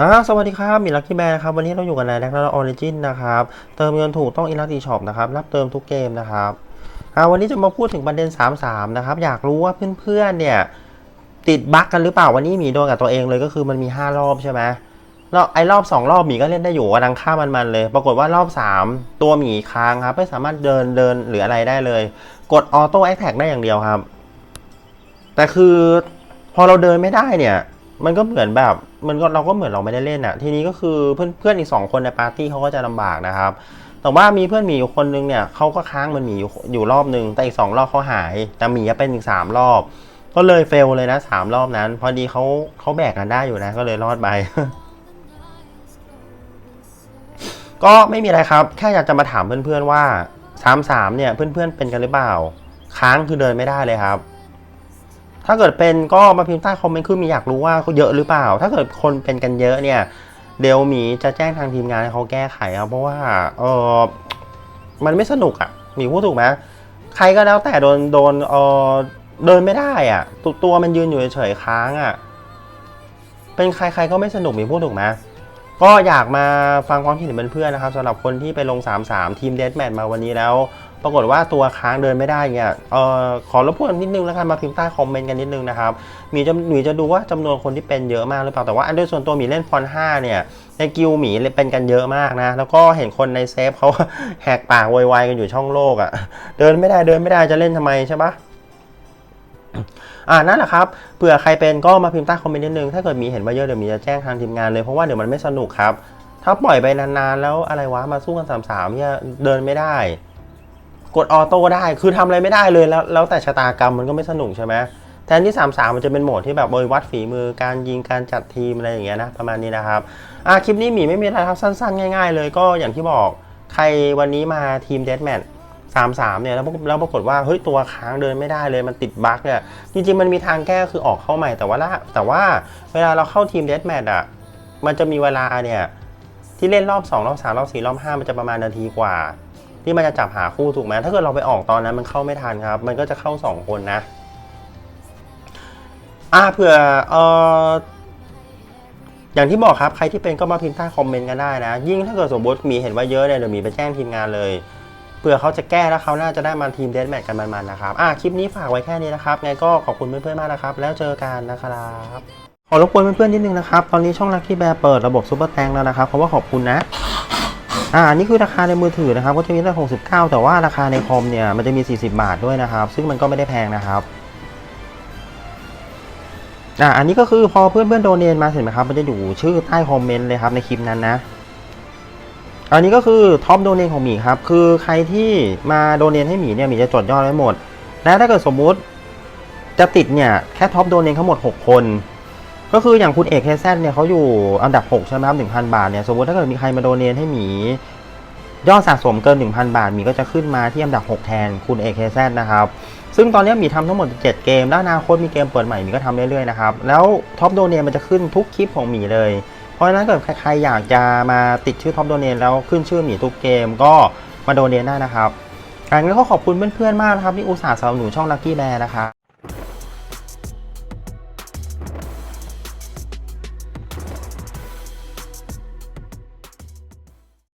ฮะสวัสดีครับมีลักกี้แบร์ครับ วันนี้เราอยู่กันในแร็กนาออริจินนะครับ เติมเงินถูกต้องอินลักตีช็อปนะครับ รับเติมทุกเกมนะครับอ่าวันนี้จะมาพูดถึงประเด็น 3-3 นะครับ อยากรู้ว่าเพื่อนๆ เนี่ย ติดบั๊กกันหรือเปล่า วันนี้หมีโดนกับตัวเองเลยก็คือมันมี 5 รอบใช่ไหมรอบไอ้รอบ 2 รอบหมีก็เล่นได้อยู่กำลังฆ่ามันๆเลย ปรากฏว่ารอบ 3 ตัวหมีค้างครับ ไม่สามารถเดินเดินหรืออะไรได้เลย กดออโต้แอคแท็กได้อย่างเดียวครับ แต่คือพอเราเดินไม่ได้เนี่ย มันก็เหมือนแบบมันก็เราก็เหมือนเราไม่ได้เล่นอะทีนี้ก็คือเพื่อนเพื่อนอีกสองคนในปาร์ตี้เขาก็จะลำบากนะครับ แต่ว่ามีเพื่อนหมีอยู่คนนึงเนี่ยเขาก็ค้างมันหมีอยู่อยู่รอบนึงแต่อีกสองรอบเขาหาย แต่หมีอะเป็นอีกสามรอบ ก็เลยเฟลเลยนะสามรอบนั้น พอดีเขาเขาแบกกันได้อยู่นะ ก็เลยรอดไปก็ไม่มีอะไรครับ แค่อยากจะมาถามเพื่อนๆว่าสามสามเนี่ยเพื่อนๆเป็นกันหรือเปล่า ค้างคือเดินไม่ได้เลยครับ ถ้าเกิดเป็นก็มาพิมพ์ใต้คอมเมนต์คือมีอยากรู้ว่าเยอะหรือเปล่า ถ้าเกิดคนเป็นกันเยอะเนี่ย เดี๋ยวมีจะแจ้งทางทีมงานให้เขาแก้ไขครับเพราะว่าเออมันไม่สนุกอะ่ะมีพูดถูกไหมใครก็แล้วแต่โดนโดนเออเดินไม่ได้อะ่ะตัวตัวมันยืนอยู่เฉยๆค้างอะ่ะเป็นใครๆก็ไม่สนุกมีพูดถูกไหมก็อยากมาฟังความคิดเห็นเพื่อนๆนะครับสำหรับคนที่ไปลง 3-3 ทีมเดสแมทมาวันนี้แล้ว ปรากฏว่าตัวค้างเดินไม่ได้เนี่ยเอ่อขอรบกวนนิดนึงแล้วกันมาพิมพ์ใต้คอมเมนต์กันนิดนึงนะครับมีจะมีจะดูว่าจำนวนคนที่เป็นเยอะมากหรือเปล่าแต่ว่าอันด้วยส่วนตัวหมีเล่นฟอน5เนี่ยในกิลหมีเป็นกันเยอะมากนะ แล้วก็เห็นคนในเซฟเขาแหกปากโวยวายกันอยู่ช่องโลกอะ่ะ เดินไม่ได้เดินไม่ได้จะเล่นทำไมใช่ปะอ่านั่นแหละครับเผื่อใครเป็นก็มาพิมพ์ใต้คอมเมนต์นิดนึงถ้าเกิดมีเห็นว่าเยอะเดี๋ยวมีจะแจ้งทางทีมงานเลยเพราะว่าเดี๋ยวมันไม่สนุกครับ ถ้าปล่อยไปนานๆแล้วอะไรวะมาสู้กันสามสามเนี่ยเดินไม่ได้ กดออโต้ได้ คือทำอะไรไม่ได้เลยแล้วแล้วแต่ชะตากรรมมันก็ไม่สนุกใช่ไหมแทนที่ 3 3 มันจะเป็นโหมดที่แบบโดยวัดฝีมือการยิงการจัดทีมอะไรอย่างเงี้ยนะประมาณนี้นะครับอะคลิปนี้หมีไม่มีอะไรครับสั้นๆ ง่าย ๆ เลยก็อย่างที่บอกใครวันนี้มาทีมเดสแมทสามสามเนี่ยแล้วแล้วปรากฏว่าเฮ้ยตัวค้างเดินไม่ได้เลยมันติดบั๊กเนี่ยจริงๆมันมีทางแก้คือออกเข้าใหม่แต่ว่าละแต่ว่าเวลาเราเข้าทีมเดสแมทอะมันจะมีเวลาเนี่ยที่เล่นรอบ 2 รอบ 3 รอบ 4 รอบ 5 มันจะประมาณนาทีกว่า ที่มันจะจับหาคู่ถูกไหมถ้าเกิดเราไปออกตอนนั้นมันเข้าไม่ทันครับ มันก็จะเข้า 2 คนนะอ่าเผื่อเอออย่างที่บอกครับใครที่เป็นก็มาพิมพ์ใต้คอมเมนต์กันได้นะ ยิ่งถ้าเกิดสมมติมีเห็นว่าเยอะเนี่ยเดี๋ยวมีไปแจ้งทีมงานเลยเผื่อเขาจะแก้แล้วเขาน่าจะได้มาทีมเดสแมทกันมันๆนะครับอะคลิปนี้ฝากไว้แค่นี้นะครับไงก็ขอบคุณเพื่อนๆมากนะครับ แล้วเจอกันนะครับขอรบกวนเพื่อนๆนิดนึงนะครับ ตอนนี้ช่องลักกี้แบร์เปิดระบบซูเปอร์แตงแล้วนะครับเพราะว่าขอบคุณนะ อ่านี่คือราคาในมือถือนะครับก็จะมีตั้ง69 แต่ว่าราคาในคอมเนี่ยมันจะมี 40 บาทด้วยนะครับ ซึ่งมันก็ไม่ได้แพงนะครับอ่าอันนี้ก็คือพอเพื่อนๆโดเนนมาเสร็จไหมครับ มันจะอยู่ชื่อใต้คอมเมนต์เลยครับในคลิปนั้นนะอันนี้ก็คือท็อปโดเนนของหมีครับคือใครที่มาโดเนนให้หมีเนี่ยหมีจะจดยอดไว้หมด และถ้าเกิดสมมุติจะติดเนี่ยแค่ท็อปโดเนนทั้งหมด 6 คน ก็คืออย่างคุณเอกเคแซเนี่ยเขาอยู่อันดับ 6 ใช่ไหมครับ1,000บาทเนี่ยสมมติถ้าเกิดมีใครมาโดเนทให้หมี ยอดสะสมเกิน 1,000 บาทหมีก็จะขึ้นมาที่อันดับ 6 แทนคุณเอกเคแซนะครับซึ่งตอนนี้หมีทำทั้งหมด 7 เกม แล้วอนาคตมีเกมเปิดใหม่หมีก็ทำเรื่อยๆนะครับ แล้วท็อปโดเนทมันจะขึ้นทุกคลิปของหมีเลย เพราะฉะนั้นเกิดใครอยากจะมาติดชื่อท็อปโดเนทแล้วขึ้นชื่อหมีทุกเกมก็มาโดเนทได้นะครับการนี้ก็ขอบคุณเพื่อนๆมากนะครับที่อุตส่าห์สนับสนุนช่องลัคกี้แบร์นะครับ